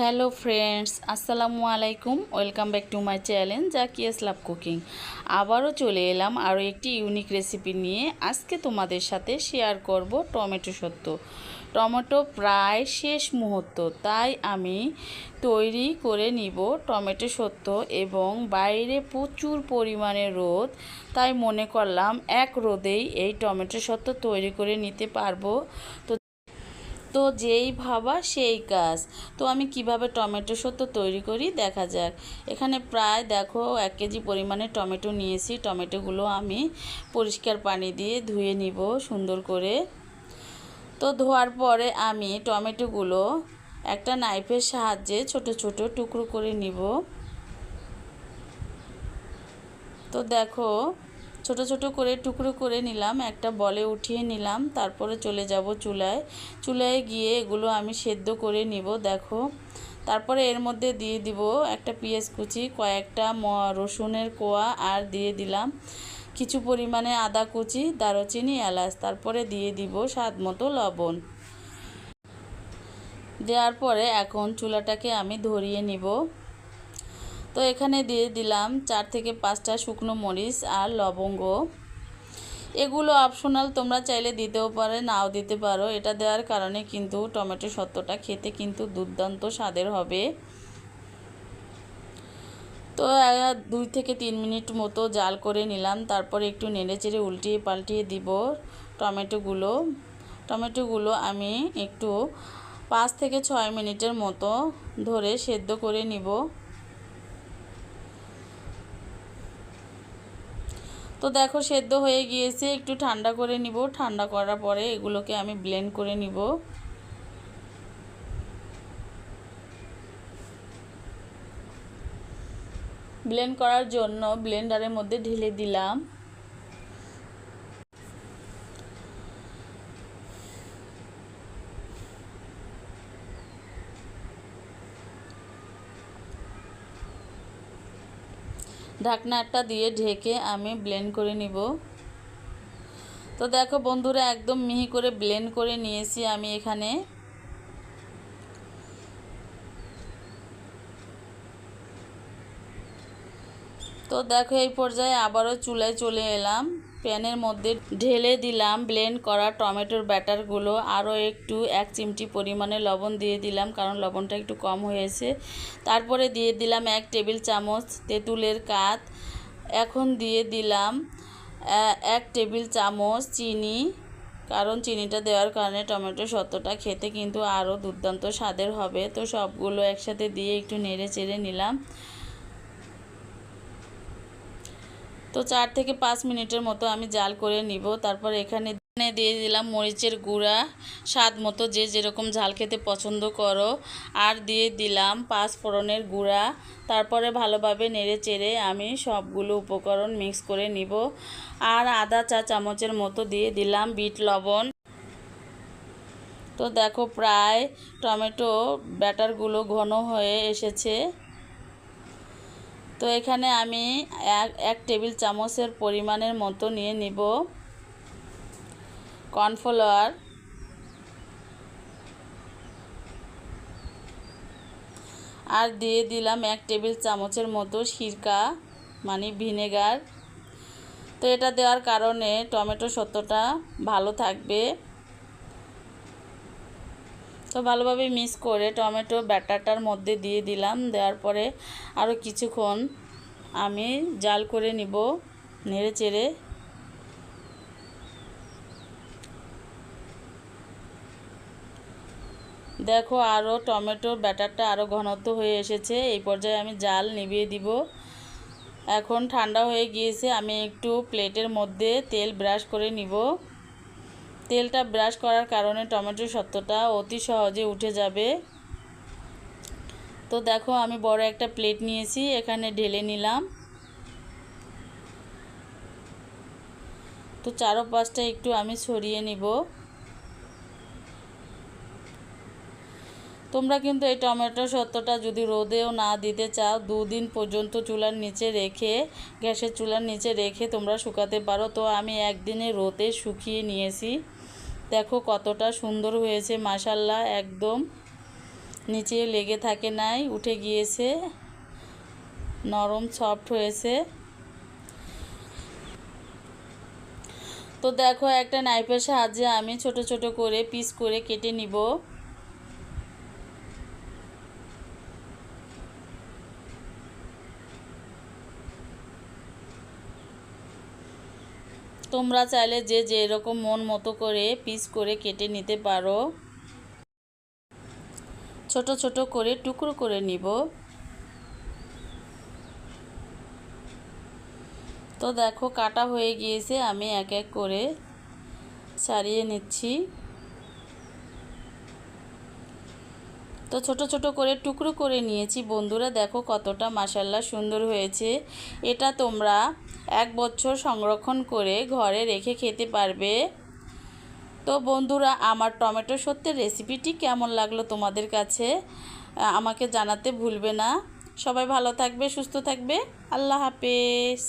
Hello friends, আসসালামু আলাইকুম। Welcome back to my channel Zakia's love cooking. আবারও চলে এলাম আরও একটি ইউনিক রেসিপি নিয়ে। আজকে তোমাদের সাথে শেয়ার করব টমেটো সত্য টমেটো প্রায় শেষ মুহূর্ত, তাই আমি তৈরি করে নিব টমেটো সত্য এবং বাইরে প্রচুর পরিমাণে রোদ, তাই মনে করলাম এক রোদেই এই টমেটো সত্য তৈরি করে নিতে পারব। তো তো যেই ভাবা সেই কাজ। তো আমি কীভাবে টমেটো সত্য তৈরি করি? দেখা যাক। এখানে প্রায় দেখো এক কেজি পরিমাণে টমেটো নিয়েছি। টমেটোগুলো আমি পরিষ্কার পানি দিয়ে ধুয়ে নিব সুন্দর করে। তো ধোয়ার পরে আমি টমেটোগুলো একটা নাইফের সাহায্যে ছোট ছোট টুকরো করে নিব। তো দেখো ছোট ছোট করে টুকরো করে নিলাম, একটা বলে উঠিয়ে নিলাম, তারপরে চলে যাব চুলায়। চুলায় গিয়ে এগুলো আমি সেদ্ধ করে নিব, দেখো। তারপরে এর মধ্যে দিয়ে দিব একটা পেঁয়াজ কুচি, কয়েকটা ম, রসুনের কোয়া আর দিয়ে দিলাম কিছু পরিমাণে আদা কুচি, দারুচিনি, এলাচ। তারপরে দিয়ে দিব স্বাদ মতো লবণ। দেওয়ার পরে এখন চুলাটাকে আমি ধরিয়ে নিব। তো এখানে দিয়ে দিলাম চার থেকে পাঁচটা শুকনো মরিচ আর লবঙ্গ। এগুলো অপশনাল তোমরা চাইলে দিতেও পারে, নাও দিতে পারো। এটা দেওয়ার কারণে কিন্তু টমেটো সত্যটা খেতে কিন্তু দুর্দান্ত স্বাদের হবে। তো দুই থেকে তিন মিনিট মতো জাল করে নিলাম। তারপর একটু নেড়ে চেড়ে উল্টিয়ে পাল্টিয়ে দিব টমেটোগুলো। টমেটোগুলো আমি একটু পাঁচ থেকে ছয় মিনিটের মতো ধরে সেদ্ধ করে নিব। তো দেখো সেদ্ধ হয়ে গিয়েছে, একটু ঠান্ডা করে নিব। ঠান্ডা করার পরে এগুলোকে আমি ব্লেন্ড করে নিব। ব্লেন্ড করার জন্য ব্লেন্ডারের মধ্যে ঢেলে দিলাম। ঢাকনাটা দিয়ে ঢেকে আমি ব্লেন্ড করে নিব। তো দেখো বন্ধুরা, একদম মিহি করে ব্লেন্ড করে নিয়েছি আমি এখানে। তো দেখো এই পর্যায়ে আবারও চুলায় চলে এলাম। প্যানের মধ্যে ঢেলে দিলাম। ব্লেন্ড করা টমেটোর ব্যাটারগুলো আরও একটু এক চিমটি পরিমাণে লবণ দিয়ে দিলাম, কারণ লবণটা একটু কম হয়েছে। তারপরে দিয়ে দিলাম এক টেবিল চামচ তেঁতুলের কাত। এখন দিয়ে দিলাম এক টেবিল চামচ চিনি, কারণ চিনিটা দেওয়ার কারণে টমেটো সত্যটা খেতে কিন্তু আরও দুর্দান্ত স্বাদের হবে। তো সবগুলো একসাথে দিয়ে একটু নেড়ে চেড়ে নিলাম। তো চার থেকে পাঁচ মিনিটের মতো আমি জাল করে নিব। তারপর এখানে দিয়ে দিলাম মরিচের গুঁড়া, স্বাদ মতো যে যেরকম ঝাল খেতে পছন্দ করো। আর দিয়ে দিলাম পাঁচ ফোড়নের গুঁড়া। তারপরে ভালোভাবে নেড়ে চেড়ে আমি সবগুলো উপকরণ মিক্স করে নিব। আর আদা চা চামচের মতো দিয়ে দিলাম বিট লবণ। তো দেখো প্রায় টমেটো ব্যাটারগুলো ঘন হয়ে এসেছে। তো এখানে আমি এক টেবিল চামচের পরিমাণের মতো নিয়ে নিব। কর্নফ্লাওয়ার। আর দিয়ে দিলাম এক টেবিল চামচের মতো সিরকা মানে ভিনেগার। তো এটা দেওয়ার কারণে টমেটো সত্যটা ভালো থাকবে। তো ভালোভাবে মিক্স করে টমেটো ব্যাটারটার মধ্যে দিয়ে দিলাম। দেওয়ার পরে আরও কিছুক্ষণ আমি জাল করে নিব নেড়ে চেড়ে। দেখো আরও টমেটোর ব্যাটারটা আরও ঘনত্ব হয়ে এসেছে। এই পর্যায়ে আমি জাল নিভিয়ে দিব। এখন ঠান্ডা হয়ে গিয়েছে, আমি একটু প্লেটের মধ্যে তেল ব্রাশ করে নিব। তেলটা ব্রাশ করার কারণে টমেটোর সত্যটা অতি সহজে উঠে যাবে। তো দেখো, আমি বড় একটা প্লেট নিয়েছি, এখানে ঢেলে নিলাম। তো চারো পাঁচটা একটু আমি ছড়িয়ে নিব। তোমরা কিন্তু এই টমেটো সত্যটা যদি রোদেও না দিতে চাও, দুদিন পর্যন্ত চুলার নিচে রেখে, গ্যাসের চুলার নিচে রেখে তোমরা শুকাতে পারো। তো আমি একদিনে রোদে শুকিয়ে নিয়েছি। দেখো কতটা সুন্দর হয়েছে মাসাল্লাহ একদম নিচে লেগে থাকে নাই, উঠে গিয়েছে, নরম সফট হয়েছে। তো দেখো একটা নাইফের সাহায্যে আমি ছোট ছোট করে পিস করে কেটে নিব। তোমরা চাইলে যে যেরকম মন মতো করে পিস করে কেটে নিতে পারো। ছোট ছোট করে টুকরো করে নিব। তো দেখো কাটা হয়ে গিয়েছে, আমি এক এক করে সারিয়ে নিচ্ছি। তো ছোট ছোট করে টুকরো করে নিয়েছি। বন্ধুরা দেখো কতটা মাসাল্লা সুন্দর হয়েছে। এটা তোমরা এক বছর সংরক্ষণ করে ঘরে রেখে খেতে পারবে। তো বন্ধুরা, আমার টমেটো সত্যের রেসিপিটি কেমন লাগল তোমাদের কাছে আমাকে জানাতে ভুলবে না। সবাই ভালো থাকবে, সুস্থ থাকবে। আল্লাহ হাফেজ।